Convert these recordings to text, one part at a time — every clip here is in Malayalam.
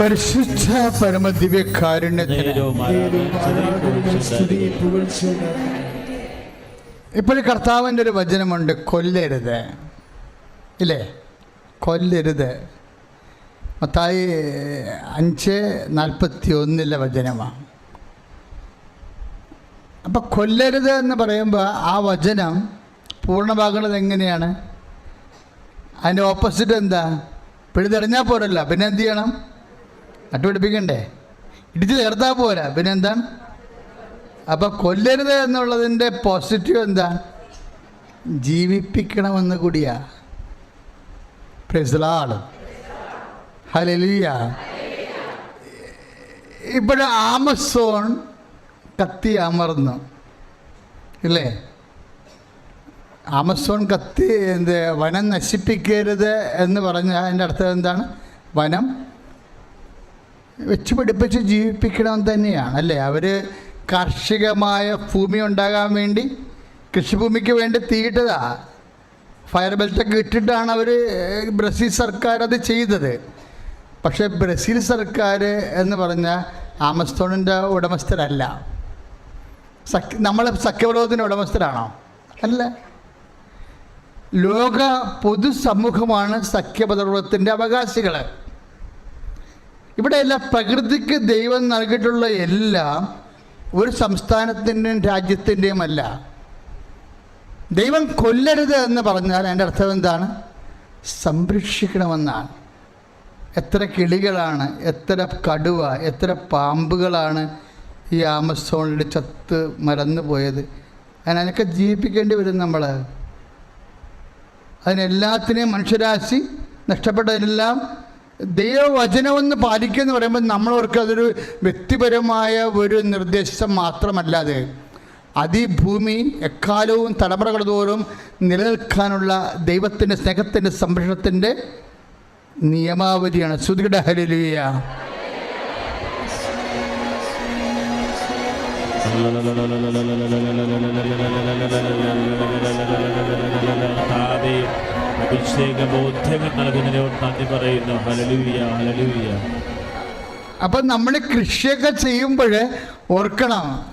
പരിശുദ്ധ സ്തുതിയും പുകഴ്ചയും ഇപ്പോഴും കർത്താവിന്റെ ഒരു വചനമുണ്ട് കൊല്ലരുത്. ഇല്ലേ? കൊല്ലരുത്. മത്തായി അഞ്ച് നാൽപ്പത്തി ഒന്നിലെ വചനമാണ് അപ്പം കൊല്ലരുത് എന്ന് പറയുമ്പോൾ ആ വചനം പൂർണമാകുന്നത് എങ്ങനെയാണ്? അതിന്റെ ഓപ്പോസിറ്റ് എന്താ? പിഴുതെറിഞ്ഞാൽ പോരല്ല. പിന്നെ എന്ത് ചെയ്യണം? നട്ടുപിടിപ്പിക്കണ്ടേ ഇടിച്ച് ചേർത്താൽ പോരാ. പിന്നെ എന്താണ് അപ്പോൾ കൊല്ലരുത് എന്നുള്ളതിന്റെ പോസിറ്റീവ് എന്താ? ജീവിപ്പിക്കണമെന്ന് കൂടിയാ. പ്രസിലാൾ ഹലലിയ ഇവിടെ ആമസോൺ കത്തി അമർന്നു. ഇല്ലേ? ആമസോൺ കത്തി എന്ത്? വനം നശിപ്പിക്കരുത് എന്ന് പറഞ്ഞാൽ അതിന്റെ അർത്ഥം എന്താണ്? വനം വെച്ച് പിടിപ്പിച്ച് ജീവിപ്പിക്കണം തന്നെയാണ് അല്ലേ? അവർ കാർഷികമായ ഭൂമി ഉണ്ടാകാൻ വേണ്ടി കൃഷിഭൂമിക്ക് വേണ്ടി തീയിട്ടതാ. ഫയർ ബെൽറ്റൊക്കെ ഇട്ടിട്ടാണ് അവർ ബ്രസീൽ സർക്കാർ അത് ചെയ്തത്. പക്ഷേ ബ്രസീൽ സർക്കാർ എന്ന് പറഞ്ഞാൽ ആമസോണിന്റെ ഉടമസ്ഥരല്ല. സഖ്യ നമ്മൾ സഖ്യവിരോധത്തിന്റെ ഉടമസ്ഥരാണോ? അല്ല. ലോക പൊതുസമൂഹമാണ് സഖ്യപദർവത്തിന്റെ അവകാശികൾ ഇവിടെ എല്ലാം പ്രകൃതിക്ക് ദൈവം നൽകിയിട്ടുള്ള എല്ലാം ഒരു സംസ്ഥാനത്തിന്റെയും രാജ്യത്തിന്റെയും അല്ല. ദൈവം കൊല്ലരുത് എന്ന് പറഞ്ഞാൽ എന്റെ അർത്ഥം എന്താണ്? സംരക്ഷിക്കണമെന്നാണ്. എത്ര കിളികളാണ് എത്ര കടുവ എത്ര പാമ്പുകളാണ് ഈ ആമസോണിൽ ചത്ത് മരന്നു പോയത് അതിനൊക്കെ ജീവിപ്പിക്കേണ്ടി വരും നമ്മൾ. അതിനെല്ലാത്തിനെയും മനുഷ്യരാശി നഷ്ടപ്പെട്ടതിനെല്ലാം ദൈവവചനമെന്ന് പാലിക്കുക എന്ന് പറയുമ്പോൾ നമ്മളവർക്ക് അതൊരു വ്യക്തിപരമായ ഒരു നിർദ്ദേശം മാത്രമല്ലാതെ അത്. ഈ എക്കാലവും തലമുറകൾ തോറും നിലനിൽക്കാനുള്ള ദൈവത്തിന്റെ സ്നേഹത്തിന്റെ സംരക്ഷണത്തിന്റെ നിയമാവലിയാണ്. ശ്രുതിയുടെ ഹലിയ കർത്താവേ, നന്ദി പറയുന്നു. അപ്പം നമ്മൾ കൃഷിയൊക്കെ ചെയ്യുമ്പോൾ ഓർക്കണം.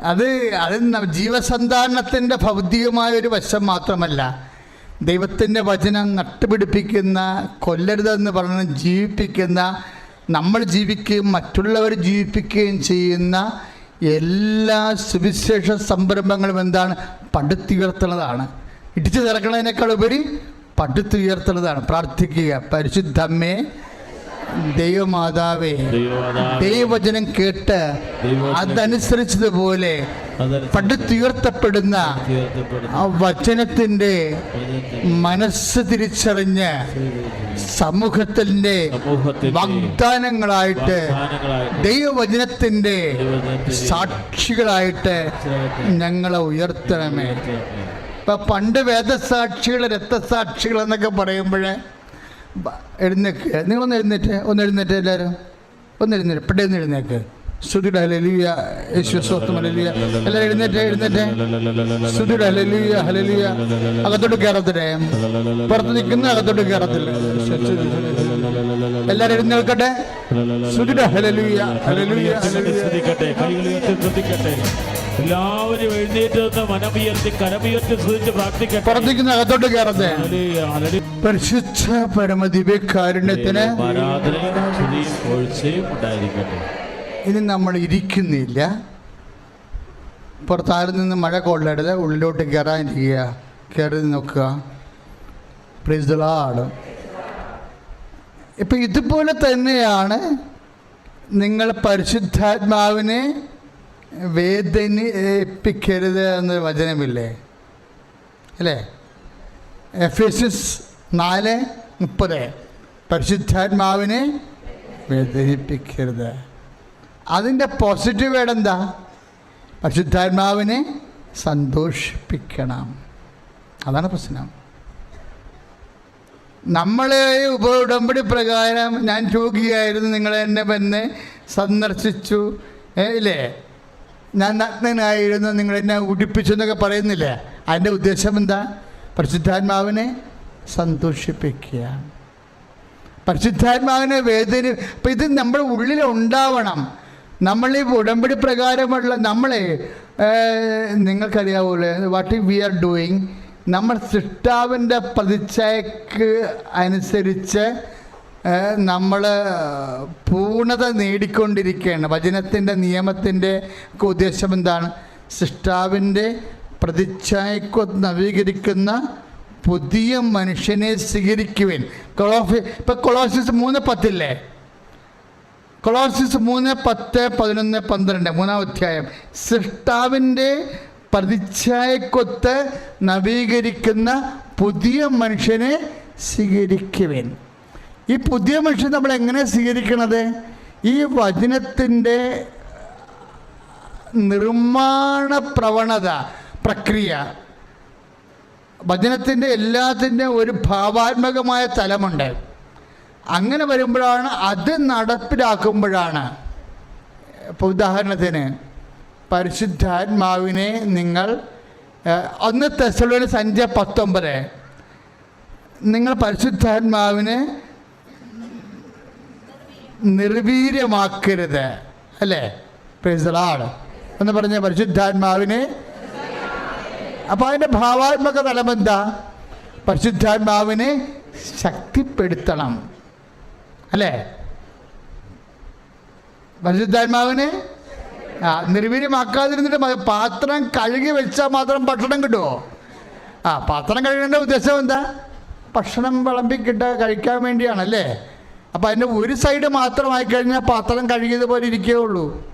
അത് അത് ജീവസന്താനത്തിന്റെ ഭൗതികമായ ഒരു വശം മാത്രമല്ല. ദൈവത്തിന്റെ വചനം നട്ടുപിടിപ്പിക്കുന്ന കൊല്ലരുതെന്ന് പറഞ്ഞ് ജീവിപ്പിക്കുന്ന നമ്മൾ ജീവിക്കുകയും മറ്റുള്ളവർ ജീവിപ്പിക്കുകയും ചെയ്യുന്ന എല്ലാ സുവിശേഷ സംരംഭങ്ങളും എന്താണ്? പടുത്തുയർത്തുന്നതാണ്. ഇടിച്ചു തിറക്കണതിനേക്കാൾ ഉപരി പടുത്തുയർത്തുന്നതാണ് പ്രാർത്ഥിക്കുക. പരിശുദ്ധമ്മേ ദൈവമാതാവേ ദൈവവചനം കേട്ട് അതനുസരിച്ചതുപോലെ അതനുസരിച്ച് പടുത്തുയർത്തപ്പെടുന്ന ആ വചനത്തിന്റെ മനസ്സ് തിരിച്ചറിഞ്ഞ് സമൂഹത്തിന്റെ വാഗ്ദാനങ്ങളായിട്ട് ദൈവവചനത്തിന്റെ ദൈവവചനത്തിന്റെ സാക്ഷികളായിട്ട് ഞങ്ങളെ ഉയർത്തണമേ. ഇപ്പം പണ്ട് വേദസാക്ഷികൾ രക്തസാക്ഷികൾ എന്നൊക്കെ പറയുമ്പോൾ എഴുന്നേക്ക്. നിങ്ങളൊന്ന് എഴുന്നേറ്റ് ഒന്ന് എഴുന്നേറ്റ് എല്ലാവരും. ഒന്ന് എഴുന്നേറ്റ് പെട്ടെന്ന് എഴുന്നേക്ക്. ഹലലിയ യേശു എഴുന്നേറ്റ് എഴുന്നേറ്റ്. പുറത്ത് നിൽക്കുന്ന അകത്തോട്ട് കയറത്തില്ല എല്ലാരും എഴുന്നേൽക്കട്ടെ. ശ്രുതിയുടെ ഹലലിയ ഹലലിയ ഹലലിയ എല്ലാവരും എഴുന്നേറ്റ് നിന്ന് മനമുയർത്തി കരമുയർത്തി സ്തുതിച്ച് പ്രാർത്ഥിക്കട്ടെ. പ്രാർത്ഥിക്കുന്ന അകത്തോട്ട് ഹല്ലേലൂയ. പരിശുദ്ധ പരമദിവ്യകാരുണ്യത്തിന് ഇനി നമ്മൾ ഇരിക്കുന്നില്ല. പുറത്താരിൽ നിന്ന് മഴ കൊള്ളരുത്. ഉള്ളിലോട്ട് കയറാനിരിക്കുക കയറി നോക്കുക. പ്രിസുളാണ് ഇപ്പം ഇതുപോലെ തന്നെയാണ് നിങ്ങൾ പരിശുദ്ധാത്മാവിനെ വേദനിപ്പിക്കരുത് എന്നൊരു വചനമില്ലേ? അല്ലേ? എഫ് എസ് നാല് മുപ്പത്. പരിശുദ്ധാത്മാവിനെ വേദനിപ്പിക്കരുത്. അതിന്റെ പോസിറ്റീവ് വേഡ് എന്താ? പരിശുദ്ധാത്മാവിനെ സന്തോഷിപ്പിക്കണം. അതാണ് പ്രശ്നം. നമ്മളെ ഉപ ഉടമ്പടി പ്രകാരം ഞാൻ രോഗിയായിരുന്നു. നിങ്ങളെന്നെ വന്ന് സന്ദർശിച്ചു. ഇല്ലേ? ഞാൻ നഗ്നനായിരുന്നു നിങ്ങൾ എന്നെ ഉടിപ്പിച്ചു എന്നൊക്കെ പറയുന്നില്ലേ? അതിന്റെ ഉദ്ദേശം എന്താ? പരിശുദ്ധാത്മാവിനെ സന്തോഷിപ്പിക്കുക. പരിശുദ്ധാത്മാവിനെ വേദന ഇപ്പം ഇത് നമ്മുടെ ഉള്ളിൽ ഉണ്ടാവണം. നമ്മൾ ഈ ഉടമ്പടി പ്രകാരമുള്ള നമ്മളെ നിങ്ങൾക്കറിയാവൂലേ? വാട്ട് വി ആർ ഡൂയിങ് നമ്മൾ സൃഷ്ടാവിന്റെ പ്രതിച്ഛയ്ക്ക് അനുസരിച്ച് നമ്മൾ പൂർണത നേടിക്കൊണ്ടിരിക്കുകയാണ്. വചനത്തിന്റെ നിയമത്തിന്റെ ഒക്കെ ഉദ്ദേശം എന്താണ്? സൃഷ്ടാവിന്റെ പ്രതിച്ഛായക്ക് നവീകരിക്കുന്ന പുതിയ മനുഷ്യനെ സ്വീകരിക്കുവാൻ. കൊളോഫി ഇപ്പം കൊളോസിസ് മൂന്ന് പത്തില്ലേ? കൊളോസിസ് മൂന്ന് പത്ത് പതിനൊന്ന് പന്ത്രണ്ട് മൂന്നാം അധ്യായം. സൃഷ്ടാവിന്റെ പ്രതിച്ഛായക്കൊത്ത് നവീകരിക്കുന്ന പുതിയ മനുഷ്യനെ സ്വീകരിക്കുവാൻ. ഈ പുതിയ മനുഷ്യൻ നമ്മൾ എങ്ങനെ സ്വീകരിക്കണത്? ഈ വചനത്തിന്റെ നിർമ്മാണ പ്രവണത പ്രക്രിയ വചനത്തിന്റെ എല്ലാത്തിന്റെ ഒരു ഭാവാത്മകമായ തലമുണ്ട്. അങ്ങനെ വരുമ്പോഴാണ് അത് നടപ്പിലാക്കുമ്പോഴാണ്. ഇപ്പോൾ ഉദാഹരണത്തിന് പരിശുദ്ധാത്മാവിനെ നിങ്ങൾ ഒന്ന് തെസലോന് സഞ്ച പത്തൊമ്പത്. നിങ്ങൾ പരിശുദ്ധാത്മാവിനെ നിർവീര്യമാക്കരുത്. അല്ലേ? പ്രൈസലാണ് എന്ന് പറഞ്ഞ പരിശുദ്ധാത്മാവിനെ അപ്പൊ അതിന്റെ ഭാവാത്മക തലം എന്താ? പരിശുദ്ധാത്മാവിനെ ശക്തിപ്പെടുത്തണം. അല്ലേ? പരിശുദ്ധാത്മാവിനെ ആ നിർവീര്യമാക്കാതിരുന്നിട്ട്. പാത്രം കഴുകി വെച്ചാൽ മാത്രം ഭക്ഷണം കിട്ടുമോ ആ പാത്രം കഴുകേണ്ട ഉദ്ദേശം എന്താ? ഭക്ഷണം വിളമ്പിക്കിട്ട കഴിക്കാൻ വേണ്ടിയാണല്ലേ? അപ്പം അതിന്റെ ഒരു സൈഡ് മാത്രമായി കഴിഞ്ഞാൽ പാത്രം കഴുകിയതുപോലെ ഇരിക്കുകയുള്ളൂ.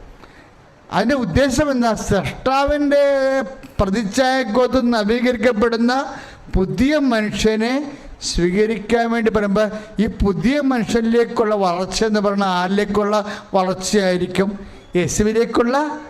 അതിന്റെ ഉദ്ദേശം എന്താ? സൃഷ്ടാവിന്റെ പ്രതിച്ഛായക്കോത്ത് നവീകരിക്കപ്പെടുന്ന പുതിയ മനുഷ്യനെ സ്വീകരിക്കാൻ വേണ്ടി പറയുമ്പോൾ ഈ പുതിയ മനുഷ്യനിലേക്കുള്ള വളർച്ച എന്ന് പറഞ്ഞാൽ ആരിലേക്കുള്ള വളർച്ചയായിരിക്കും? യേശുവിലേക്കുള്ള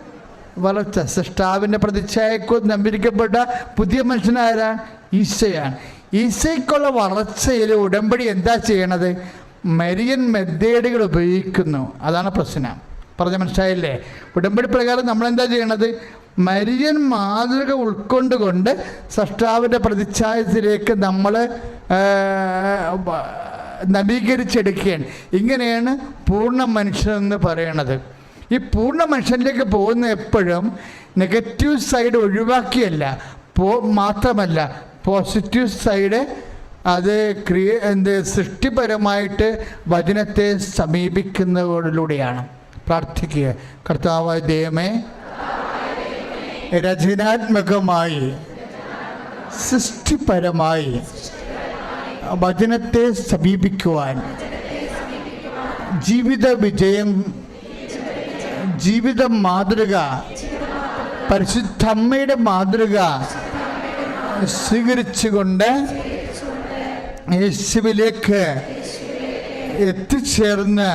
വളർച്ച. സൃഷ്ടാവിന്റെ പ്രതിച്ഛായക്കോത്ത് നമ്പിരിക്കപ്പെട്ട പുതിയ മനുഷ്യനാരാണ്? ഈശയാണ്. ഈശയ്ക്കുള്ള വളർച്ചയിൽ ഉടമ്പടി എന്താ ചെയ്യണത്? മരിയൻ മെത്തേഡുകൾ ഉപയോഗിക്കുന്നു. അതാണ് പ്രശ്നം. പറഞ്ഞ മനസ്സിലായില്ലേ? ഉടമ്പടി പ്രകാരം നമ്മൾ എന്താ ചെയ്യണത്? മരിയൻ മാതൃക ഉൾക്കൊണ്ടുകൊണ്ട് സൃഷ്ടാവിന്റെ പ്രതിച്ഛായത്തിലേക്ക് നമ്മൾ നവീകരിച്ചെടുക്കുകയാണ്. ഇങ്ങനെയാണ് പൂർണ മനുഷ്യനെന്ന് പറയണത്. ഈ പൂർണ മനുഷ്യനിലേക്ക് പോകുന്ന എപ്പോഴും നെഗറ്റീവ് സൈഡ് ഒഴിവാക്കിയല്ല പോ മാത്രമല്ല പോസിറ്റീവ് സൈഡ് അത് ക്രിയ എന്ത് സൃഷ്ടിപരമായിട്ട് വചനത്തെ സമീപിക്കുന്നതിലൂടെയാണ്. പ്രാർത്ഥിക്കുക. കർത്താവായ ദൈവമേ രചനാത്മകമായി സൃഷ്ടിപരമായി വചനത്തെ സമീപിക്കുവാൻ ജീവിത വിജയം ജീവിത മാതൃക പരിശുദ്ധമ്മയുടെ മാതൃക സ്വീകരിച്ചുകൊണ്ട് യേശുവിലേക്ക് എത്തിച്ചേർന്ന്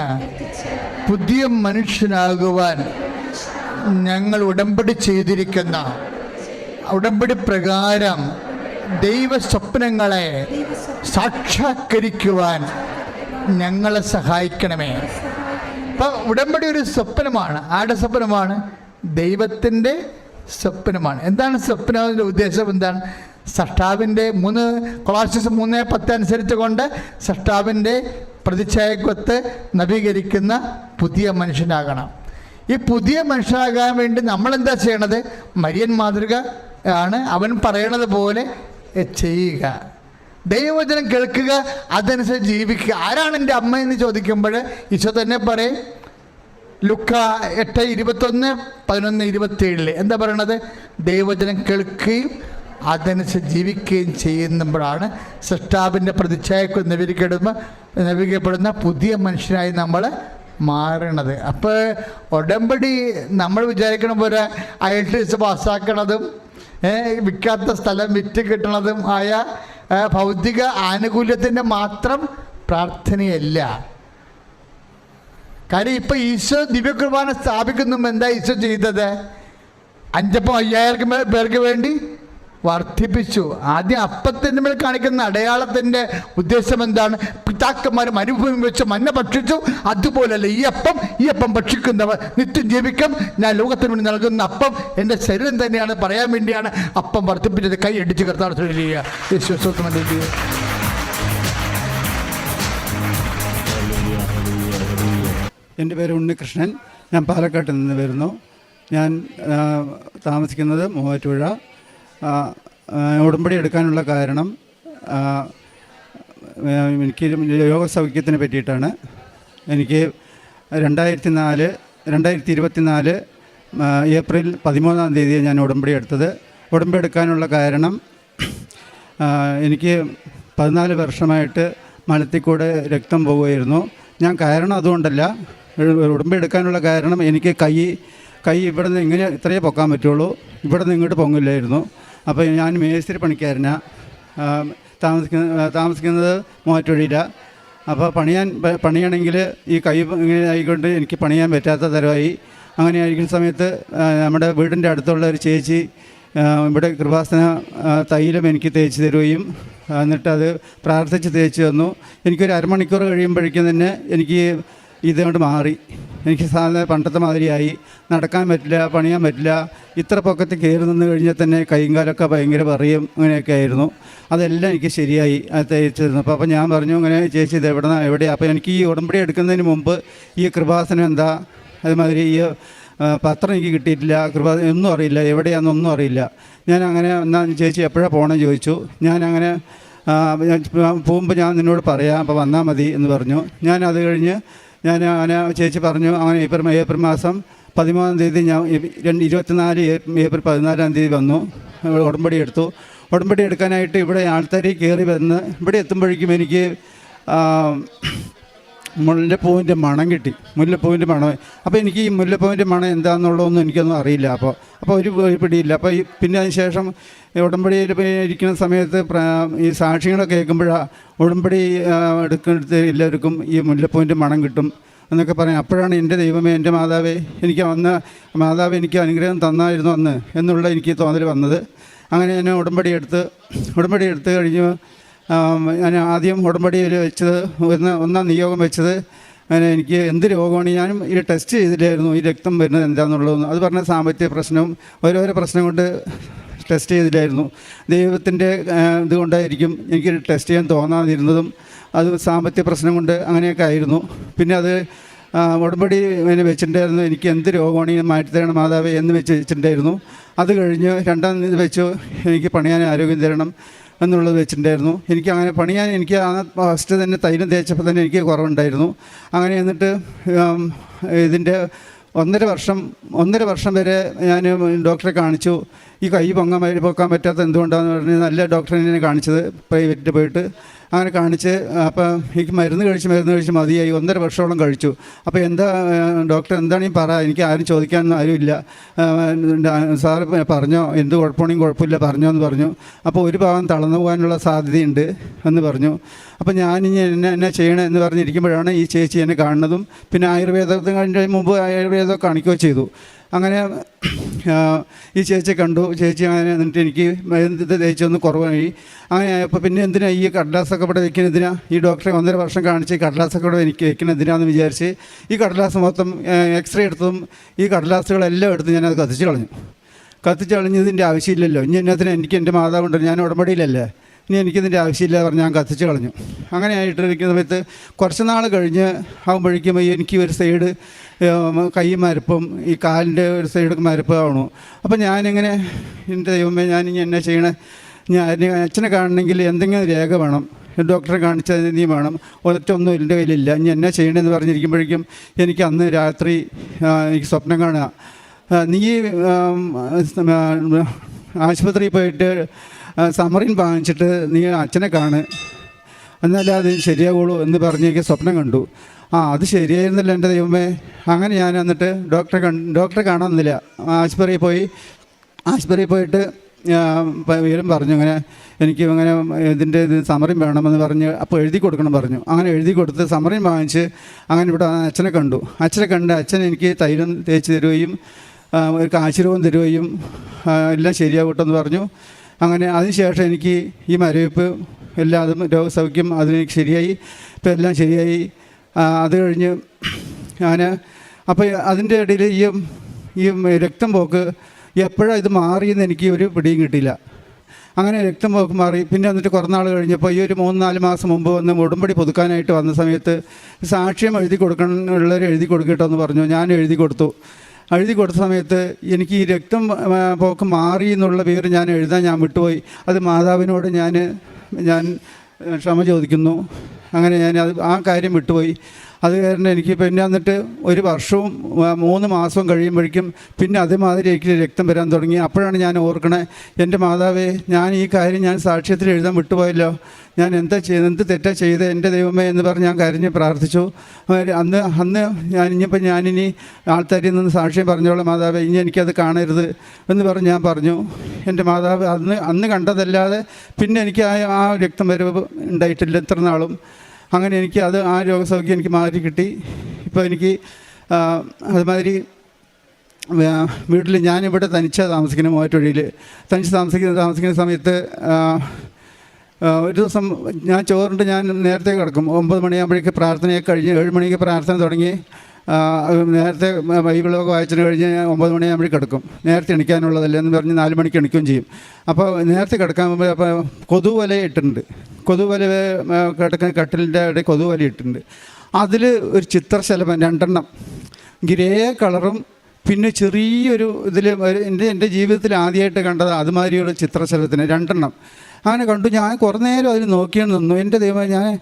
പുതിയ മനുഷ്യനാകുവാൻ ഞങ്ങൾ ഉടമ്പടി ചെയ്തിരിക്കുന്ന ഉടമ്പടി പ്രകാരം ദൈവ സ്വപ്നങ്ങളെ സാക്ഷാത്കരിക്കുവാൻ ഞങ്ങളെ സഹായിക്കണമേ. അപ്പോൾ ഉടമ്പടി ഒരു സ്വപ്നമാണ്. ആരുടെ സ്വപ്നമാണ്? ദൈവത്തിന്റെ സ്വപ്നമാണ്. എന്താണ് സ്വപ്നത്തിന്റെ ഉദ്ദേശം എന്താണ്? സഷ്ടാവിന്റെ മൂന്ന് കൊളാസിസ് മൂന്ന് പത്ത് അനുസരിച്ച് കൊണ്ട് സഷ്ടാവിന്റെ പ്രതിച്ഛായക്കൊത്ത് നവീകരിക്കുന്ന പുതിയ മനുഷ്യനാകണം. ഈ പുതിയ മനുഷ്യനാകാൻ വേണ്ടി നമ്മളെന്താ ചെയ്യണത്? മരിയൻ മാതൃക ആണ് അവൻ പറയണത് പോലെ ചെയ്യുക. ദൈവവചനം കേൾക്കുക അതനുസരിച്ച് ജീവിക്കുക. ആരാണ് എന്റെ അമ്മ എന്ന് ചോദിക്കുമ്പോൾ ഈശോ തന്നെ പറയും. ലുക്ക എട്ട് ഇരുപത്തൊന്ന് പതിനൊന്ന് ഇരുപത്തേഴിൽ. എന്താ പറയണത്? ദൈവവചനം കേൾക്കുകയും അതനുസരിച്ച് ജീവിക്കുകയും ചെയ്യുമ്പോഴാണ് സൃഷ്ടാവിന്റെ പ്രതിച്ഛായക്ക് നവീകരിക്കപ്പെടുമ്പോൾ നവീകരിക്കപ്പെടുന്ന പുതിയ മനുഷ്യനായി നമ്മൾ മാറണത്. അപ്പോൾ ഉടമ്പടി നമ്മൾ വിചാരിക്കണ പോലെ എസ് പാസ്സാക്കണതും വിൽക്കാത്ത സ്ഥലം വിറ്റ് കിട്ടണതും ആയ ഭൗതിക ആനുകൂല്യത്തിന്റെ മാത്രം പ്രാർത്ഥനയല്ല. കാര്യം ഇപ്പം ഈശോ ദിവ്യകുർബാന സ്ഥാപിക്കുന്നു എന്താ ഈശോ ചെയ്തത്? അഞ്ചപ്പം അയ്യായിരം പേർക്ക് വേണ്ടി വർദ്ധിപ്പിച്ചു. ആദ്യം അപ്പത്തിന്റെ മേൽ കാണിക്കുന്ന അടയാളത്തിന്റെ ഉദ്ദേശം എന്താണ്? പിതാക്കന്മാർ മരുഭൂമി വെച്ച് മഞ്ഞ ഭക്ഷിച്ചു. അതുപോലല്ല ഈ അപ്പം ഈ അപ്പം ഭക്ഷിക്കുന്നവർ നിത്യം ജീവിക്കും. ഞാൻ ലോകത്തിന് വേണ്ടി നൽകുന്ന അപ്പം എന്റെ ശരീരം തന്നെയാണ്. പറയാൻ വേണ്ടിയാണ് അപ്പം വർദ്ധിപ്പിച്ചത്. കൈ അടിച്ച് സ്വന്തം എന്റെ പേര് ഉണ്ണികൃഷ്ണൻ. ഞാൻ പാലക്കാട്ട് നിന്ന് വരുന്നു. ഞാൻ താമസിക്കുന്നത് മൂവാറ്റുപുഴ. ഉടമ്പടി എടുക്കാനുള്ള കാരണം എനിക്ക് യോഗ സൗഖ്യത്തിനെ പറ്റിയിട്ടാണ്. എനിക്ക് രണ്ടായിരത്തി നാല് രണ്ടായിരത്തി ഇരുപത്തി നാല് ഏപ്രിൽ പതിമൂന്നാം തീയതി ഞാൻ ഉടമ്പടി എടുത്തത്. ഉടമ്പടി എടുക്കാനുള്ള കാരണം എനിക്ക് പതിനാല് വർഷമായിട്ട് മലത്തിൽ കൂടെ രക്തം പോവുമായിരുന്നു ഞാൻ കാരണം അതുകൊണ്ടല്ല ഉടമ്പടി എടുക്കാനുള്ള കാരണം എനിക്ക് കൈ കൈ ഇവിടെ നിന്ന് ഇങ്ങനെ ഇത്രയേ പൊക്കാൻ പറ്റുള്ളൂ. ഇവിടെ നിന്ന് ഇങ്ങോട്ട് പൊങ്ങില്ലായിരുന്നു. അപ്പോൾ ഞാൻ മേസ്തിരി പണിക്കാരനാണ് താമസിക്കുന്ന താമസിക്കുന്നത് മൂവാറ്റുവഴിയിലാണ് അപ്പോൾ പണിയാൻ പണിയാണെങ്കിൽ ഈ കൈ ഇങ്ങനെ ആയിക്കൊണ്ട് എനിക്ക് പണിയാൻ പറ്റാത്ത തരമായി. അങ്ങനെ ആയിരിക്കുന്ന സമയത്ത് നമ്മുടെ വീടിന്റെ അടുത്തുള്ള ഒരു ചേച്ചി ഇവിടെ കൃപാസന തൈലം എനിക്ക് തേച്ച് തരുകയും എന്നിട്ട് അത് പ്രാർത്ഥിച്ച് തേച്ച് തന്നു. എനിക്കൊരു അരമണിക്കൂർ കഴിയുമ്പോഴേക്കും തന്നെ എനിക്ക് ഇതുകൊണ്ട് മാറി. എനിക്ക് സാധാരണ പണ്ടത്തെ മാതിരിയായി നടക്കാൻ പറ്റില്ല പണിയാൻ പറ്റില്ല. ഇത്ര പൊക്കത്തിൽ കയറി നിന്ന് കഴിഞ്ഞാൽ തന്നെ കൈയും കാലൊക്കെ ഭയങ്കര പറയും അങ്ങനെയൊക്കെ ആയിരുന്നു. അതെല്ലാം എനിക്ക് ശരിയായി. അത് തേച്ചിരുന്നപ്പോൾ അപ്പോൾ ഞാൻ പറഞ്ഞു അങ്ങനെ ചേച്ചി ഇത് എവിടെ നിന്നാണ് എവിടെയാണ് അപ്പോൾ എനിക്ക് ഈ ഉടമ്പടി എടുക്കുന്നതിന് മുമ്പ് ഈ കൃപാസനം എന്താ? അതുമാതിരി ഈ പത്രം എനിക്ക് കിട്ടിയിട്ടില്ല. കൃപ ഒന്നും അറിയില്ല. എവിടെയാണെന്നൊന്നും അറിയില്ല. ഞാൻ അങ്ങനെ എന്നാൽ ചേച്ചി എപ്പോഴാണ് പോകണമെന്ന് ചോദിച്ചു. ഞാൻ അങ്ങനെ പോകുമ്പോൾ ഞാൻ നിന്നോട് പറയാം. അപ്പോൾ വന്നാൽ മതി എന്ന് പറഞ്ഞു. ഞാൻ അത് കഴിഞ്ഞ് ഞാൻ അങ്ങനെ ചേച്ചി പറഞ്ഞു അങ്ങനെ ഏപ്രിൽ ഏപ്രിൽ മാസം പതിമൂന്നാം തീയതി ഞാൻ രണ്ട് ഇരുപത്തിനാല് ഏപ്രിൽ പതിനാലാം തീയതി വന്നു. ഉടമ്പടി എടുത്തു. ഉടമ്പടി എടുക്കാനായിട്ട് ഇവിടെ ആൾത്തരി കയറി വന്ന് ഇവിടെ എത്തുമ്പോഴേക്കും എനിക്ക് മുല്ലപ്പൂവിന്റെ മണം കിട്ടി. മുല്ലപ്പൂവിന്റെ മണം. അപ്പോൾ എനിക്ക് ഈ മുല്ലപ്പൂവിന്റെ മണം എന്താണെന്നുള്ളതൊന്നും എനിക്കൊന്നും അറിയില്ല. അപ്പോൾ അപ്പോൾ ഒരു പിടിയില്ല. അപ്പോൾ ഈ പിന്നെ അതിന് ശേഷം ഉടമ്പടിയിൽ ഇരിക്കുന്ന സമയത്ത് ഈ സാക്ഷികളെ കേൾക്കുമ്പോഴാണ് ഉടമ്പടി എടുക്കുന്നിടത്ത് എല്ലാവർക്കും ഈ മുല്ലപ്പൂവിന്റെ മണം കിട്ടും എന്നൊക്കെ പറയാം. അപ്പോഴാണ് എന്റെ ദൈവമേ എന്റെ മാതാവേ എനിക്ക് വന്ന മാതാവ് എനിക്ക് അനുഗ്രഹം തന്നായിരുന്നു അന്ന് എന്നുള്ള എനിക്ക് തോന്നൽ വന്നത്. അങ്ങനെ ഞാൻ ഉടമ്പടി എടുത്ത് ഉടമ്പടി എടുത്ത് കഴിഞ്ഞ് ഞാൻ ആദ്യം ഉടമ്പടിയിൽ വെച്ചത് ഒന്ന് ഒന്നാം നിയോഗം വെച്ചത് അങ്ങനെ എനിക്ക് എന്ത് രോഗമാണ് ഞാനും ഈ ടെസ്റ്റ് ചെയ്തിട്ടായിരുന്നു ഈ രക്തം വരുന്നത് എന്താണെന്നുള്ളതെന്ന് അത് പറഞ്ഞ സാമ്പത്തിക പ്രശ്നവും ഓരോരോ പ്രശ്നം കൊണ്ട് ടെസ്റ്റ് ചെയ്തില്ലായിരുന്നു. ദൈവത്തിന്റെ ഇതുകൊണ്ടായിരിക്കും എനിക്ക് ടെസ്റ്റ് ചെയ്യാൻ തോന്നാതിരുന്നതും അത് സാമ്പത്തിക പ്രശ്നം കൊണ്ട് അങ്ങനെയൊക്കെ ആയിരുന്നു. പിന്നെ അത് ഉടമ്പടി പിന്നെ വെച്ചിട്ടുണ്ടായിരുന്നു എനിക്ക് എന്ത് രോഗമാണ് ഈ മാറ്റി തരണം മാതാവേ എന്ന് വെച്ച് വെച്ചിട്ടുണ്ടായിരുന്നു. അത് കഴിഞ്ഞ് രണ്ടാം ഇത് വെച്ചു എനിക്ക് പണിയാൻ ആരോഗ്യം തരണം. എന്നുള്ളത് വെച്ചിട്ടുണ്ടായിരുന്നു. എനിക്ക് അങ്ങനെ പണിയാൻ എനിക്ക് ആ ഫസ്റ്റ് തന്നെ തൈലം തേച്ചപ്പോൾ തന്നെ എനിക്ക് കുറവുണ്ടായിരുന്നു. അങ്ങനെ എന്നിട്ട് ഇതിന്റെ ഒന്നര വർഷം ഒന്നര വർഷം വരെ ഞാൻ ഡോക്ടറെ കാണിച്ചു. ഈ കൈ പൊങ്ങാൻ പോക്കാൻ പറ്റാത്ത എന്തുകൊണ്ടാണെന്ന് പറഞ്ഞ് നല്ല ഡോക്ടറെ കാണിച്ചത്. പ്രൈവറ്റിൽ പോയിട്ട്. അങ്ങനെ കാണിച്ച് അപ്പം എനിക്ക് മരുന്ന് കഴിച്ച് മരുന്ന് കഴിച്ച് മതിയായി. ഒന്നര വർഷത്തോളം കഴിച്ചു. അപ്പോൾ എന്താ ഡോക്ടർ എന്താണ് ഈ പറ? എനിക്ക് ആരും ചോദിക്കാൻ ആരും ഇല്ല. സാർ പറഞ്ഞോ? എന്ത് കുഴപ്പമാണെങ്കിൽ കുഴപ്പമില്ല പറഞ്ഞോ എന്ന് പറഞ്ഞു. അപ്പോൾ ഒരു ഭാഗം തളർന്നു പോകാനുള്ള സാധ്യതയുണ്ട് എന്ന് പറഞ്ഞു. അപ്പോൾ ഇനി എന്നെ എന്നെ ചെയ്യണം എന്ന് പറഞ്ഞിരിക്കുമ്പോഴാണ് ഈ ചേച്ചി എന്നെ കാണുന്നതും പിന്നെ ആയുർവേദത്തിന് മുമ്പ് ആയുർവേദം കാണിക്കുകയോ ചെയ്തു. അങ്ങനെ ഈ ചേച്ചിയെ കണ്ടു. ചേച്ചി അങ്ങനെ എന്നിട്ട് എനിക്ക് മരുന്ന് തേച്ചൊന്ന് കുറവായി. അങ്ങനെ ആയപ്പോൾ പിന്നെ എന്തിനാ ഈ കടലാസൊക്കെ ഇവിടെ വെക്കുന്ന എന്തിനാ? ഈ ഡോക്ടറെ ഒന്നര വർഷം കാണിച്ച് ഈ കടലാസൊക്കെ ഇവിടെ എനിക്ക് വെക്കുന്ന എന്തിനാന്ന് വിചാരിച്ച് ഈ കടലാസ് മൊത്തം എക്സ്റേ എടുത്തും ഈ കടലാസുകളെല്ലാം എടുത്ത് ഞാനത് കത്തിച്ച് കളഞ്ഞു. കത്തിച്ച് കളഞ്ഞതിന്റെ ആവശ്യമില്ലല്ലോ. ഇനി എന്നതിന് എനിക്ക് എന്റെ മാതാവുണ്ടല്ലോ ഞാൻ ഉടമ്പടിയിലല്ലേ? ഇനി എനിക്കിതിന്റെ ആവശ്യമില്ല പറഞ്ഞ് ഞാൻ കത്തിച്ച് കളഞ്ഞു. അങ്ങനെ ആയിട്ടിരിക്കുന്ന സമയത്ത് കുറച്ച് നാൾ കഴിഞ്ഞ് ആകുമ്പോഴേക്കും എനിക്ക് ഒരു സൈഡ് കൈ മരപ്പും ഈ കാലിന്റെ ഒരു സൈഡ് മരപ്പ് ആവണു അപ്പം ഞാനിങ്ങനെ എന്റെ ദൈവമേ ഞാനിനി എന്നെ ചെയ്യണേ? ഞാൻ അച്ഛനെ കാണണമെങ്കിൽ എന്തെങ്കിലും രേഖ വേണം. ഡോക്ടറെ കാണിച്ചതിന് നീ വേണം. ഒറ്റൊന്നും എന്റെ കയ്യിലില്ല. ഇനി എന്നെ ചെയ്യണമെന്ന് പറഞ്ഞിരിക്കുമ്പോഴേക്കും എനിക്ക് അന്ന് രാത്രി എനിക്ക് സ്വപ്നം കാണുക. നീ ആശുപത്രിയിൽ പോയിട്ട് സമറിൻ വാങ്ങിച്ചിട്ട് നീ അച്ഛനെ കാണ്. എന്നാലേ അത് ശരിയാവുള്ളൂ എന്ന് പറഞ്ഞേക്ക് സ്വപ്നം കണ്ടു. ആ അത് ശരിയായിരുന്നില്ല എന്റെ ദൈവമേ. അങ്ങനെ ഞാൻ എന്നിട്ട് ഡോക്ടറെ കൺ ഡോക്ടറെ കാണാമെന്നില്ല ആശുപത്രിയിൽ പോയി ആശുപത്രിയിൽ പോയിട്ട് വിവരം പറഞ്ഞു. അങ്ങനെ എനിക്ക് അങ്ങനെ ഇതിന്റെ ഇത് സമറിയും വേണമെന്ന് പറഞ്ഞ് അപ്പോൾ എഴുതി കൊടുക്കണം പറഞ്ഞു. അങ്ങനെ എഴുതി കൊടുത്ത് സമറിയും വാങ്ങിച്ച് അങ്ങനെ ഇവിടെ അച്ഛനെ കണ്ടു. അച്ഛനെ കണ്ട് അച്ഛൻ എനിക്ക് തൈരം തേച്ച് തരുകയും ഒരു കാശിരവും തരുകയും എല്ലാം ശരിയാകട്ടെന്ന് പറഞ്ഞു. അങ്ങനെ അതിനുശേഷം എനിക്ക് ഈ മരവിപ്പ് എല്ലാതും രോഗസൗഖ്യം അതിന് ശരിയായി ഇപ്പം എല്ലാം ശരിയായി. അത് കഴിഞ്ഞ് ഞാൻ അപ്പോൾ അതിന്റെ ഇടയിൽ ഈ ഈ രക്തം പോക്ക് എപ്പോഴാണ് ഇത് മാറിയെന്ന് എനിക്ക് ഒരു പിടിയും കിട്ടിയില്ല. അങ്ങനെ രക്തം പോക്ക് മാറി. പിന്നെ എന്നിട്ട് കുറേ നാൾ കഴിഞ്ഞപ്പോൾ ഈ ഒരു മൂന്ന് നാല് മാസം മുമ്പ് വന്ന് ഉടമ്പടി പുതുക്കാനായിട്ട് വന്ന സമയത്ത് സാക്ഷ്യം എഴുതി കൊടുക്കണമെന്നുള്ളവർ എഴുതി കൊടുക്കട്ടോ എന്ന് പറഞ്ഞു. ഞാൻ എഴുതി കൊടുത്തു. എഴുതി കൊടുത്ത സമയത്ത് എനിക്ക് ഈ രക്തം പോക്ക് മാറി എന്നുള്ള പേര് ഞാൻ എഴുതാൻ ഞാൻ വിട്ടുപോയി. അത് മാതാവിനോട് ഞാൻ ഞാൻ ക്ഷമ ചോദിക്കുന്നു. അങ്ങനെ ഞാൻ അത് ആ കാര്യം വിട്ടുപോയി. അത് കാരണം എനിക്ക് പിന്നെ എന്നിട്ട് ഒരു വർഷവും മൂന്ന് മാസവും കഴിയുമ്പോഴേക്കും പിന്നെ അതേമാതിരി എനിക്ക് രക്തം വരാൻ തുടങ്ങി. അപ്പോഴാണ് ഞാൻ ഓർക്കണേ എന്റെ മാതാവേ ഞാൻ ഈ കാര്യം ഞാൻ സാക്ഷ്യത്തിൽ എഴുതാൻ വിട്ടുപോയല്ലോ. ഞാൻ എന്താ ചെയ്ത് എന്ത് തെറ്റാ ചെയ്ത് എന്റെ ദൈവമേ എന്ന് പറഞ്ഞ് ഞാൻ കരഞ്ഞ് പ്രാർത്ഥിച്ചു. അന്ന് അന്ന് ഞാൻ ഇനിയിപ്പോൾ ഞാനിനി ആൾക്കാരിൽ നിന്ന് സാക്ഷ്യം പറഞ്ഞോളാം മാതാവ് ഇനി എനിക്കത് കാണരുത് എന്ന് പറഞ്ഞ് ഞാൻ പറഞ്ഞു. എന്റെ മാതാവ് അന്ന് അന്ന് കണ്ടതല്ലാതെ പിന്നെ എനിക്ക് ആ രക്തം വരവ് ഉണ്ടായിട്ടില്ല ഇത്ര നാളും. അങ്ങനെ എനിക്ക് അത് ആ രോഗസൗഖ്യം എനിക്ക് മാറി കിട്ടി. ഇപ്പോൾ എനിക്ക് അതുമാതിരി വീട്ടിൽ ഞാനിവിടെ തനിച്ചാണ് താമസിക്കുന്ന മൂവാറ്റൊഴിയിൽ തനിച്ച് താമസിക്കുന്ന താമസിക്കുന്ന സമയത്ത് ഒരു ദിവസം ഞാൻ ചോറിന്റെ ഞാൻ നേരത്തെ കിടക്കും. ഒമ്പത് മണിയാകുമ്പോഴേക്ക് പ്രാർത്ഥനയൊക്കെ കഴിഞ്ഞ് ഏഴ് മണിക്ക് പ്രാർത്ഥന തുടങ്ങി. നേരത്തെ ബൈബിളൊക്കെ വായിച്ചു കഴിഞ്ഞ് ഒമ്പത് മണിയാകുമ്പോൾ കിടക്കും. നേരത്തെ എണിക്കാനുള്ളതല്ലേ എന്ന് പറഞ്ഞ് നാല് മണിക്ക് എണിക്കുകയും ചെയ്യും. അപ്പോൾ നേരത്തെ കിടക്കാൻ അപ്പോൾ കൊതുവല ഇട്ടിട്ടുണ്ട്. കൊതുവല കിടക്കുന്ന കട്ടിലിന്റെ ഇടയിൽ കൊതുവല ഇട്ടിട്ടുണ്ട്. അതിൽ ഒരു ചിത്രശലഭം രണ്ടെണ്ണം. ഗ്രേ കളറും പിന്നെ ചെറിയൊരു ഇതിൽ എന്റെ എന്റെ ജീവിതത്തിൽ ആദ്യമായിട്ട് കണ്ടത് അതുമാതിരിയുള്ള ചിത്രശലഭത്തിന് രണ്ടെണ്ണം. അങ്ങനെ കണ്ടു. ഞാൻ കുറേ നേരം അതിൽ നോക്കിയാണ് നിന്നു. എന്റെ ദൈവം ഞാൻ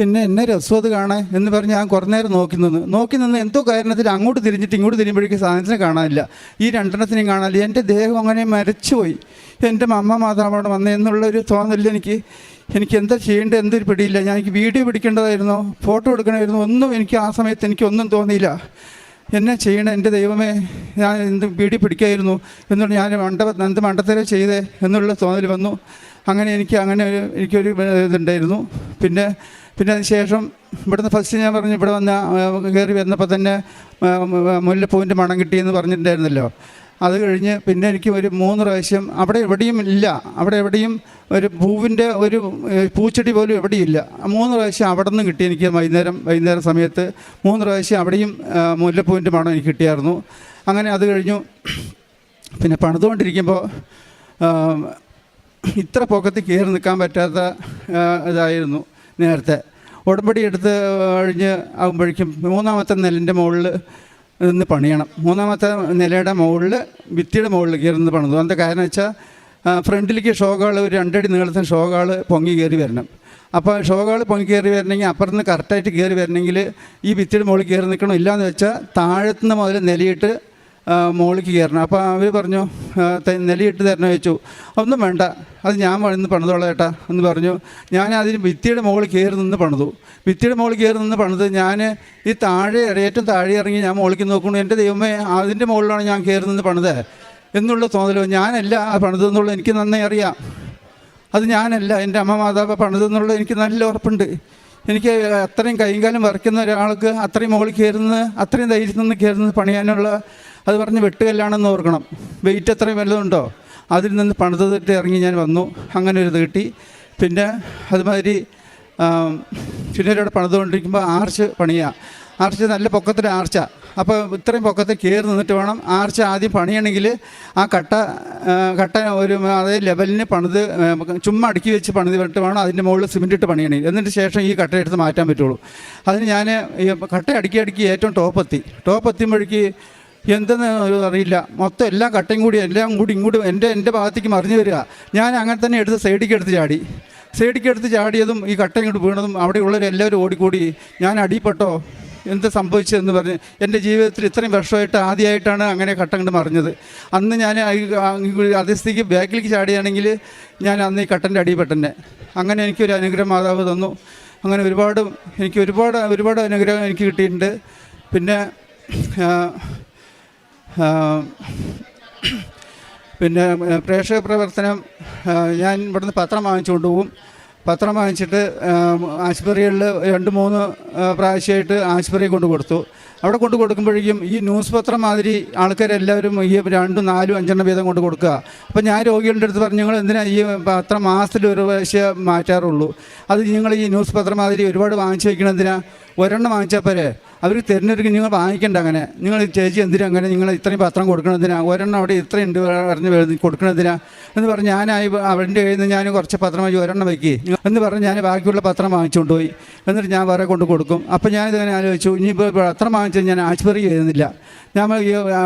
എന്നെ എന്നെ രസം അത് കാണാൻ? എന്ന് പറഞ്ഞ് ഞാൻ കുറേ നേരം നോക്കി നിന്ന്. നോക്കി നിന്ന് എന്തോ കാരണത്തിൽ അങ്ങോട്ട് തിരിഞ്ഞിട്ട് ഇങ്ങോട്ട് തിരിയുമ്പോഴേക്കും സാധനത്തിനെ കാണാനില്ല. ഈ രണ്ടെണ്ണത്തിനെയും കാണാനില്ല. എന്റെ ദേഹം അങ്ങനെ മരച്ചുപോയി. എന്റെ അമ്മ അവിടെ വന്നേ എന്നുള്ളൊരു തോന്നലില്ല എനിക്ക് എനിക്ക് എന്താ ചെയ്യേണ്ടത്? എന്തൊരു പിടിയില്ല. ഞാൻ എനിക്ക് വീഡിയോ പിടിക്കേണ്ടതായിരുന്നു ഫോട്ടോ എടുക്കണമായിരുന്നു. ഒന്നും എനിക്ക് ആ സമയത്ത് എനിക്കൊന്നും തോന്നിയില്ല. എന്നെ ചെയ്യണം? എന്റെ ദൈവമേ ഞാൻ എന്ത് പീടി പിടിക്കായിരുന്നു എന്നുള്ള ഞാൻ മണ്ഡപ എന്ത് മണ്ടത്തരേ ചെയ്തേ എന്നുള്ള തോന്നൽ വന്നു. അങ്ങനെ എനിക്ക് അങ്ങനെ ഒരു എനിക്കൊരു ഇതുണ്ടായിരുന്നു. പിന്നെ പിന്നെ അതിനുശേഷം ഇവിടുന്ന് ഫസ്റ്റ് ഞാൻ പറഞ്ഞു ഇവിടെ വന്ന കയറി വന്നപ്പോൾ തന്നെ മുല്ലപ്പൂവിന്റെ മണം കിട്ടിയെന്ന് പറഞ്ഞിട്ടുണ്ടായിരുന്നല്ലോ. അത് കഴിഞ്ഞ് പിന്നെ എനിക്ക് ഒരു മൂന്ന് പ്രാവശ്യം അവിടെ എവിടെയും ഇല്ല. അവിടെ എവിടെയും ഒരു പൂവിന്റെ ഒരു പൂച്ചെടി പോലും ഇല്ല. മൂന്ന് പ്രാവശ്യം അവിടെ നിന്ന് കിട്ടി എനിക്ക് വൈകുന്നേരം വൈകുന്നേരം സമയത്ത് മൂന്ന് പ്രാവശ്യം അവിടെയും മുല്ലപ്പൂവിന്റെ മണം എനിക്ക് കിട്ടിയായിരുന്നു. അങ്ങനെ അത് കഴിഞ്ഞു. പിന്നെ പണിതുകൊണ്ടിരിക്കുമ്പോൾ ഇത്ര പൊക്കത്തിൽ കയറി നിൽക്കാൻ പറ്റാത്ത ഇതായിരുന്നു നേരത്തെ. ഉടമ്പടി എടുത്ത് കഴിഞ്ഞ് ആകുമ്പോഴേക്കും മൂന്നാമത്തെ നെല്ലിന്റെ മുകളിൽ നിന്ന് പണിയണം. മൂന്നാമത്തെ നിലയുടെ മുകളിൽ ഭിത്തിയുടെ മുകളിൽ കയറി നിന്ന് പണിതു. അതിന്റെ കാരണം വെച്ചാൽ ഫ്രണ്ടിലേക്ക് ഷോകൾ ഒരു രണ്ടടി നീളത്തിന് ഷോകൾ പൊങ്ങി കയറി വരണം. അപ്പോൾ ഷോകൾ പൊങ്ങി കയറി വരണമെങ്കിൽ അപ്പുറത്ത് കറക്റ്റായിട്ട് കയറി വരണമെങ്കിൽ ഈ ഭിത്തിയുടെ മുകളിൽ കയറി നിൽക്കണം. ഇല്ലയെന്ന് വെച്ചാൽ താഴത്തുനിന്ന് മുതൽ നിലയിട്ട് മുകളിലേക്ക് കയറണം. അപ്പോൾ അവർ പറഞ്ഞു നെലിയിട്ട് തരണം വെച്ചു ഒന്നും വേണ്ട അത് ഞാൻ വന്ന് പണിതോളാം ഏട്ടാ എന്ന് പറഞ്ഞു. ഞാൻ അതിന് ഭിത്തിയുടെ മുകളിൽ കയറി നിന്ന് പണിതു. ഭിത്തിയുടെ മുകളിൽ കയറി നിന്ന് പണിത് ഞാൻ ഈ താഴെ ഏറ്റവും താഴെ ഇറങ്ങി ഞാൻ മുകളിലേക്ക് നോക്കുന്നു. എന്റെ ദൈവമേ അതിന്റെ മുകളിലാണ് ഞാൻ കയറി നിന്ന് പണിത് എന്നുള്ള തോന്നലോ. ഞാനല്ല പണിതെന്നുള്ളത് എനിക്ക് നന്നായി അറിയാം. അത് ഞാനല്ല എന്റെ അമ്മ മാതാവ് പണിതെന്നുള്ളത് എനിക്ക് നല്ല ഉറപ്പുണ്ട്. എനിക്ക് അത്രയും കൈകാലം കാലം വരയ്ക്കുന്ന ഒരാൾക്ക് അത്രയും മുകളിൽ കയറുന്നത് അത്രയും ധൈര്യത്തിൽ നിന്ന് കയറുന്നത് പണിയാനുള്ള അത് പറഞ്ഞ് വെട്ടുകല്ലാണെന്ന് ഓർക്കണം. വെയിറ്റ് അത്രയും വല്ലതുണ്ടോ അതിൽ നിന്ന് പണിതിട്ട് ഇറങ്ങി ഞാൻ വന്നു. അങ്ങനെ ഒരു ഇത് കിട്ടി. പിന്നെ അതുമാതിരി പിന്നെ ഇവിടെ പണിതുകൊണ്ടിരിക്കുമ്പോൾ ആർച്ച് പണിയുക ആർച്ച് നല്ല പൊക്കത്തിൽ ആർച്ച അപ്പോൾ ഇത്രയും പൊക്കത്തിൽ കയറി നിന്നിട്ട് വേണം ആർച്ച ആദ്യം പണിയണമെങ്കിൽ ആ കട്ട കട്ട ഒരു അതേ ലെവലിന് പണിത് ചുമ്മാ അടുക്കി വെച്ച് പണിത് വിട്ട് വേണം അതിന്റെ മുകളിൽ സിമെന്റ് ഇട്ട് പണിയണേ. എന്നിട്ട് ശേഷം ഈ കട്ട എടുത്ത് മാറ്റാൻ പറ്റുള്ളൂ. അതിന് ഞാൻ ഈ കട്ട അടുക്കി അടുക്കി ഏറ്റവും ടോപ്പെത്തി ടോപ്പ് എത്തിയപ്പോഴേക്ക് എന്തെന്ന് അറിയില്ല. മൊത്തം എല്ലാം കട്ടയും കൂടി എല്ലാം കൂടി ഇങ്ങോട്ട് എന്റെ എന്റെ ഭാഗത്തേക്ക് മറിഞ്ഞു വരിക. ഞാൻ അങ്ങനെ തന്നെ എടുത്ത് സൈഡിലേക്ക് എടുത്ത് ചാടി. സൈഡിലേക്ക് എടുത്ത് ചാടിയതും ഈ കട്ട ഇങ്ങോട്ട് വീണതും അവിടെയുള്ളവരെല്ലാവരും ഓടിക്കൂടി. ഞാൻ അടിപ്പെട്ടോ എന്ത് സംഭവിച്ചതെന്ന് പറഞ്ഞ് എന്റെ ജീവിതത്തിൽ ഇത്രയും വർഷമായിട്ട് ആദ്യമായിട്ടാണ് അങ്ങനെ കട്ട കണ്ട് മറിഞ്ഞത്. അന്ന് ഞാൻ അതിസ്ഥിക്ക് ബാക്കിലേക്ക് ചാടിയാണെങ്കിൽ ഞാൻ അന്ന് ഈ കട്ടന്റെ അടിപ്പെട്ടന്നെ അങ്ങനെ എനിക്കൊരു അനുഗ്രഹം മാതാവ് തന്നു. അങ്ങനെ ഒരുപാട് എനിക്ക് ഒരുപാട് ഒരുപാട് അനുഗ്രഹം എനിക്ക് കിട്ടിയിട്ടുണ്ട്. പിന്നെ പിന്നെ പ്രേക്ഷക പ്രവർത്തനം ഞാൻ ഇവിടുന്ന് പത്രം വാങ്ങിച്ചുകൊണ്ട് കൊണ്ടുപോകും പത്രം വാങ്ങിച്ചിട്ട് ആശുപത്രികളിൽ രണ്ട് മൂന്ന് പ്രാവശ്യമായിട്ട് ആശുപത്രി കൊണ്ട് കൊടുത്തു. അവിടെ കൊണ്ട് കൊടുക്കുമ്പോഴേക്കും ഈ ന്യൂസ് പത്രം മാതിരി ആൾക്കാരെല്ലാവരും ഈ രണ്ടും നാലും അഞ്ചെണ്ണം വീതം കൊണ്ട് കൊടുക്കുക. അപ്പോൾ ഞാൻ രോഗികളുടെ അടുത്ത് പറഞ്ഞു നിങ്ങൾ എന്തിനാ ഈ പത്രം മാസത്തിൽ ഒരു പ്രാവശ്യം മാറ്റാറുള്ളൂ? അത് നിങ്ങൾ ഈ ന്യൂസ് പത്രം മാതിരി ഒരുപാട് വാങ്ങിച്ചു വയ്ക്കണം എന്തിനാ? ഒരെണ്ണം വാങ്ങിച്ചാൽ പോരെ? അവർ തിരഞ്ഞെടുക്കും നിങ്ങൾ വാങ്ങിക്കണ്ട അങ്ങനെ. നിങ്ങൾ ചേച്ചി എന്തിനാ അങ്ങനെ നിങ്ങൾ ഇത്രയും പത്രം കൊടുക്കണതിനാ ഒരെണ്ണം അവിടെ ഇത്രയുണ്ട് പറഞ്ഞ് എഴുതി കൊടുക്കണതിനാ എന്ന് പറഞ്ഞ് ഞാനായി അവന്റെ കയ്യിൽ നിന്ന് ഞാൻ കുറച്ച് പത്രം വാങ്ങി ഒരെണ്ണം വയ്ക്കി. എന്ന് പറഞ്ഞ് ഞാൻ ബാക്കിയുള്ള പത്രം വാങ്ങിച്ചുകൊണ്ട് പോയി എന്നിട്ട് ഞാൻ വേറെ കൊണ്ട് കൊടുക്കും. അപ്പോൾ ഞാനിതിങ്ങനെ ആലോചിച്ചു. ഇനിയിപ്പോൾ പത്രം വാങ്ങിച്ചാൽ ഞാൻ ആശുപത്രി ചെയ്യുന്നില്ല ഞാൻ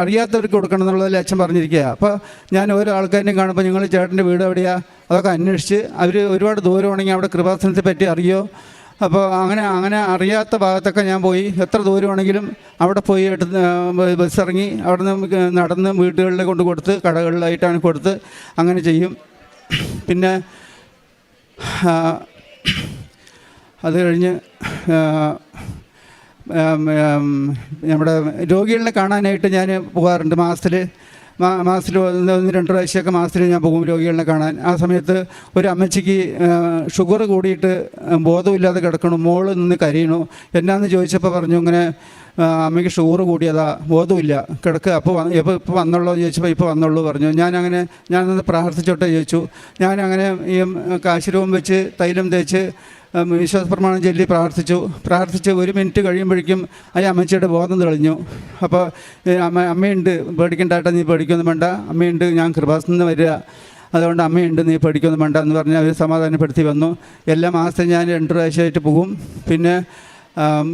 അറിയാത്തവർക്ക് കൊടുക്കണം എന്നുള്ളത് ലക്ഷം പറഞ്ഞിരിക്കുക. അപ്പോൾ ഞാൻ ഓരോ ആൾക്കാരെയും കാണുമ്പോൾ നിങ്ങൾ ചേട്ടന്റെ വീട് എവിടെയാണ് അതൊക്കെ അന്വേഷിച്ച് അവർ ഒരുപാട് ദൂരമാണെങ്കിൽ അവിടെ കൃപാസനത്തെ പറ്റി അറിയോ? അപ്പോൾ അങ്ങനെ അങ്ങനെ അറിയാത്ത ഭാഗത്തൊക്കെ ഞാൻ പോയി. എത്ര ദൂരമാണെങ്കിലും അവിടെ പോയി ബസ് ഇറങ്ങി അവിടെ നിന്ന് നടന്ന് വീടുകളിൽ കൊണ്ട് കൊടുത്ത് കടകളിലായിട്ടാണ് കൊടുത്ത് അങ്ങനെ ചെയ്യും. പിന്നെ അത് കഴിഞ്ഞ് നമ്മുടെ രോഗികളെ കാണാനായിട്ട് ഞാൻ പോകാറുണ്ട് മാസത്തിൽ മാസത്തിൽ ഒന്ന് രണ്ട് പ്രാവശ്യമൊക്കെ മാസത്തിൽ ഞാൻ പോകും രോഗികളെ കാണാൻ. ആ സമയത്ത് ഒരു അമ്മച്ചിക്ക് ഷുഗർ കൂടിയിട്ട് ബോധമില്ലാതെ കിടക്കണു. മോൾ നിന്ന് കരയണു. എന്നാന്ന് ചോദിച്ചപ്പോൾ പറഞ്ഞു ഇങ്ങനെ അമ്മയ്ക്ക് ഷുഗർ കൂടിയതാ ബോധമില്ല കിടക്കുക അപ്പോൾ എപ്പോൾ ഇപ്പോൾ വന്നുള്ളൂ ചോദിച്ചപ്പോൾ ഇപ്പോൾ വന്നുള്ളൂ പറഞ്ഞു. ഞാനങ്ങനെ ഞാനൊന്ന് പ്രാർത്ഥിച്ചോട്ടെ ചോദിച്ചു. ഞാനങ്ങനെ ഈ കാശിരൂപം വെച്ച് തൈലം തേച്ച് ഉം, വിശ്വാസ പ്രമാണം ചൊല്ലി പ്രാർത്ഥിച്ചു. പ്രാർത്ഥിച്ച് ഒരു മിനിറ്റ് കഴിയുമ്പോഴേക്കും ആ അമ്മച്ചിയുടെ ബോധം തെളിഞ്ഞു. അപ്പോൾ അമ്മ അമ്മയുണ്ട് പേടിക്കണ്ടായിട്ട് നീ പേടിക്കൊന്നും വേണ്ട. അമ്മയുണ്ട് ഞാൻ കൃപാസനം വരിക. അതുകൊണ്ട് അമ്മയുണ്ട് നീ പേടിക്കൊന്നും വേണ്ട എന്ന് പറഞ്ഞ് അവർ സമാധാനപ്പെടുത്തി വന്നു. എല്ലാ മാസവും ഞാൻ രണ്ട് പ്രാവശ്യമായിട്ട് പോകും. പിന്നെ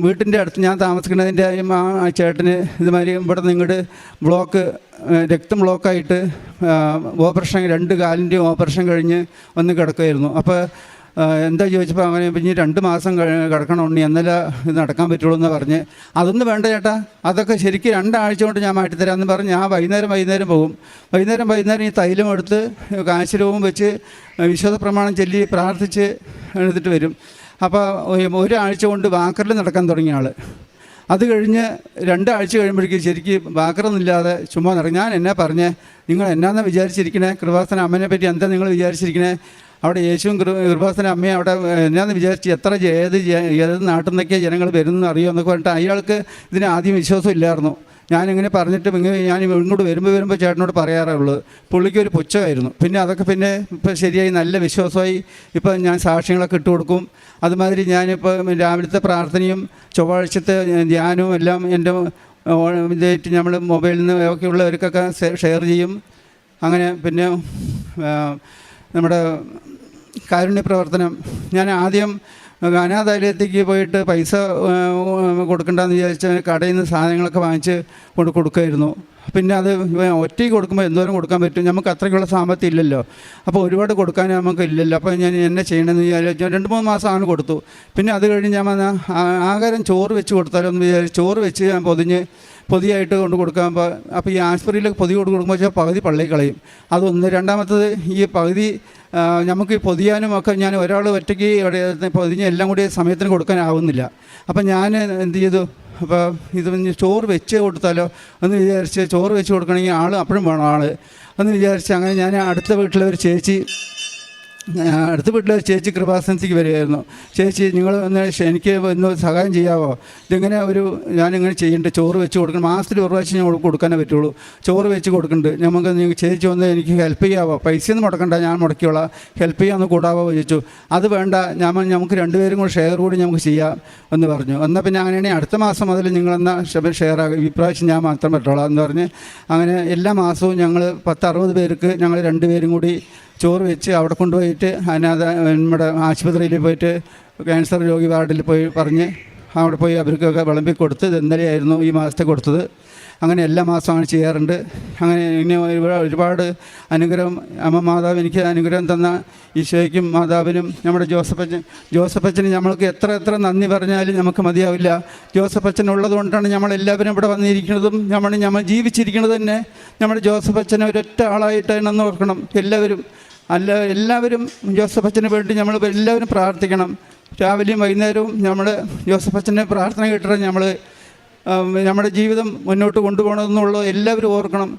വീട്ടിന്റെ അടുത്ത് ഞാൻ താമസിക്കുന്നതിന്റെ ആ ചേട്ടന് ഇതുമാതിരി ഇവിടെ നിങ്ങളുടെ ബ്ലോക്ക് രക്തം ബ്ലോക്കായിട്ട് ഓപ്പറേഷൻ രണ്ട് കാലിന്റെയും ഓപ്പറേഷൻ കഴിഞ്ഞ് വന്ന് കിടക്കുമായിരുന്നു അപ്പോൾ എന്താ ചോദിച്ചപ്പോൾ അങ്ങനെ ഇനി രണ്ട് മാസം കിടക്കണം? ഉണ്ണി എന്നല്ല ഇത് നടക്കാൻ പറ്റുള്ളൂ എന്ന് പറഞ്ഞ്. അതൊന്നും വേണ്ട ചേട്ടാ. അതൊക്കെ ശരിക്കും രണ്ടാഴ്ച കൊണ്ട് ഞാൻ മാറ്റിത്തരാമെന്ന് പറഞ്ഞ് ഞാൻ വൈകുന്നേരം വൈകുന്നേരം പോകും. വൈകുന്നേരം വൈകുന്നേരം ഈ തൈലം എടുത്ത് കാശിരവും വെച്ച് വിശ്വാസ പ്രമാണം ചൊല്ലി പ്രാർത്ഥിച്ച് എഴുതിട്ട് വരും. അപ്പോൾ ഒരാഴ്ച കൊണ്ട് വാക്കറിൽ നടക്കാൻ തുടങ്ങിയ ആൾ അത് കഴിഞ്ഞ് രണ്ടാഴ്ച കഴിയുമ്പോഴേക്കും ശരിക്കും വാക്കറൊന്നുമില്ലാതെ ചുമ്മാ നടക്കും ഞാൻ എന്നാ പറഞ്ഞേ? നിങ്ങൾ എന്നാന്നാ വിചാരിച്ചിരിക്കണേ? കൃപാസന അമ്മനെ പറ്റി എന്താ നിങ്ങൾ വിചാരിച്ചിരിക്കണേ? അവിടെ യേശുവും കൃപാസന അമ്മയും അവിടെ ഞാൻ വിചാരിച്ചു എത്ര ഏത് ഏത് നാട്ടിൽ നിന്നൊക്കെ ജനങ്ങൾ വരുന്നെന്ന് അറിയുമോ എന്നൊക്കെ പറഞ്ഞിട്ട് അയാൾക്ക് ഇതിന് ആദ്യം വിശ്വാസം ഇല്ലായിരുന്നു. ഞാനിങ്ങനെ പറഞ്ഞിട്ട് ഇങ്ങനെ ഞാൻ ഇങ്ങോട്ട് വരുമ്പോൾ വരുമ്പോൾ ചേട്ടനോട് പറയാറുള്ളത് പുള്ളിക്ക് ഒരു പുച്ഛമായിരുന്നു. പിന്നെ അതൊക്കെ പിന്നെ ഇപ്പോൾ ശരിയായി നല്ല വിശ്വാസമായി ഇപ്പം ഞാൻ സാക്ഷ്യങ്ങളൊക്കെ ഇട്ട് കൊടുക്കും. അതുമാതിരി ഞാനിപ്പോൾ രാവിലത്തെ പ്രാർത്ഥനയും ചൊവ്വാഴ്ചത്തെ ധ്യാനവും എല്ലാം എന്റെ ഇതായിട്ട് നമ്മൾ മൊബൈലിൽ നിന്ന് ഒക്കെ ഉള്ളവർക്കൊക്കെ ഷെയർ ചെയ്യും. അങ്ങനെ പിന്നെ നമ്മുടെ കാരുണ്യ പ്രവർത്തനം. ഞാൻ ആദ്യം അനാഥാലയത്തേക്ക് പോയിട്ട് പൈസ കൊടുക്കണ്ടെന്ന് വിചാരിച്ച് കടയിൽ നിന്ന് സാധനങ്ങളൊക്കെ വാങ്ങിച്ച് കൊണ്ട് കൊടുക്കുമായിരുന്നു പിന്നെ അത് ഒറ്റയ്ക്ക് കൊടുക്കുമ്പോൾ എന്തോരം കൊടുക്കാൻ പറ്റും? നമുക്ക് അത്രയ്ക്കുള്ള സാമ്പത്തികം ഇല്ലല്ലോ. അപ്പോൾ ഒരുപാട് കൊടുക്കാൻ നമുക്ക് ഇല്ലല്ലോ. അപ്പോൾ ഞാൻ എന്നെ ചെയ്യണമെന്ന് വിചാരിച്ചു രണ്ട് മൂന്ന് മാസമാണ് കൊടുത്തു. പിന്നെ അത് കഴിഞ്ഞ് ഞാൻ വന്ന ആഹാരം ചോറ് വെച്ച് കൊടുത്താലോ എന്ന് വിചാരിച്ചു ചോറ് വെച്ച് ഞാൻ പൊതിഞ്ഞ് പൊതിയായിട്ട് കൊണ്ട് കൊടുക്കാൻ അപ്പോൾ ഈ ആശുപത്രിയിലൊക്കെ പൊതി കൊണ്ട് കൊടുക്കുമ്പോൾ വെച്ചാൽ പകുതി പള്ളി കളയും. അതൊന്ന്. രണ്ടാമത്തത് ഈ പകുതി നമുക്ക് പൊതിയാനും ഒക്കെ ഞാൻ ഒരാൾ ഒറ്റയ്ക്ക് പൊതിഞ്ഞ് എല്ലാം കൂടി സമയത്തിന് കൊടുക്കാനാവുന്നില്ല. അപ്പം ഞാൻ എന്ത് ചെയ്തു? അപ്പോൾ ഇത് ചോറ് വെച്ച് കൊടുത്താലോ എന്ന് വിചാരിച്ച് ചോറ് വെച്ച് കൊടുക്കണമെങ്കിൽ ആൾ അപ്പോഴും വേണം ആൾ എന്ന് വിചാരിച്ച് അങ്ങനെ ഞാൻ അടുത്ത വീട്ടിലെ ഒരു ചേച്ചി അടുത്ത വീട്ടിലെ ചേച്ചി കൃപാസനത്തിക്ക് വരികയായിരുന്നു. ചേച്ചി നിങ്ങൾ ഒന്ന് എനിക്ക് ഒന്ന് സഹായം ചെയ്യാവോ? ഇതിങ്ങനെ ഒരു ഞാനിങ്ങനെ ചെയ്യേണ്ട ചോറ് വെച്ച് കൊടുക്കണം. മാസത്തിൽ ഒരു പ്രാവശ്യം ഞാൻ കൊടുക്കാനേ പറ്റുള്ളൂ. ചോറ് വെച്ച് കൊടുക്കുന്നുണ്ട് നമുക്ക് നിങ്ങൾ ചേച്ചി ഒന്ന് എനിക്ക് ഹെൽപ്പ് ചെയ്യാവോ? പൈസയൊന്നും മുടക്കണ്ട ഞാൻ മുടക്കിയോളാം. ഹെൽപ്പ് ചെയ്യാമെന്ന് കൂടാവോ? ചോദിച്ചു. അത് വേണ്ട. ഞാൻ നമുക്ക് രണ്ടുപേരും കൂടി ഷെയർ കൂടി നമുക്ക് ചെയ്യാം എന്ന് പറഞ്ഞു. എന്നാൽ പിന്നെ അങ്ങനെയാണെങ്കിൽ അടുത്ത മാസം മുതൽ നിങ്ങളെന്നാൽ ഷെയർ ആകും ഇപ്രാവശ്യം ഞാൻ മാത്രം പറ്റോളാം എന്ന് പറഞ്ഞ് അങ്ങനെ എല്ലാ മാസവും ഞങ്ങൾ പത്ത് അറുപത് പേർക്ക് ഞങ്ങൾ രണ്ടുപേരും കൂടി ചോറ് വെച്ച് അവിടെ കൊണ്ടുപോയിട്ട് അനാഥ നമ്മുടെ ആശുപത്രിയിൽ പോയിട്ട് ക്യാൻസർ രോഗി വാർഡിൽ പോയി പറഞ്ഞ് അവിടെ പോയി അവർക്കൊക്കെ വിളമ്പി കൊടുത്ത് ഇന്നലെയായിരുന്നു ഈ മാസത്തെ കൊടുത്തത്. അങ്ങനെ എല്ലാ മാസവും ചെയ്യാറുണ്ട്. അങ്ങനെ ഇനി ഒരുപാട് അനുഗ്രഹം അമ്മ മാതാവ് എനിക്ക് അനുഗ്രഹം തന്ന ഈശോയ്ക്കും മാതാവിനും നമ്മുടെ ജോസഫച്ചൻ ജോസഫച്ചന് നമ്മൾക്ക് എത്ര എത്ര നന്ദി പറഞ്ഞാലും നമുക്ക് മതിയാവില്ല. ജോസഫച്ചൻ ഉള്ളത് കൊണ്ടാണ് നമ്മളെല്ലാവരും ഇവിടെ വന്നിരിക്കുന്നതും നമ്മൾ നമ്മൾ ജീവിച്ചിരിക്കുന്നത് തന്നെ നമ്മുടെ ജോസഫച്ചനെ ഒരൊറ്റ ആളായിട്ടാണെന്ന് ഓർക്കണം എല്ലാവരും. അല്ല എല്ലാവരും ജോസഫ് അച്ഛന് വേണ്ടി നമ്മൾ എല്ലാവരും പ്രാർത്ഥിക്കണം. രാവിലെയും വൈകുന്നേരവും നമ്മൾ ജോസഫ് അച്ഛന്റെ പ്രാർത്ഥന കേട്ടിട്ട് നമ്മൾ നമ്മുടെ ജീവിതം മുന്നോട്ട് കൊണ്ടുപോകണമെന്നുള്ളത് എല്ലാവരും ഓർക്കണം.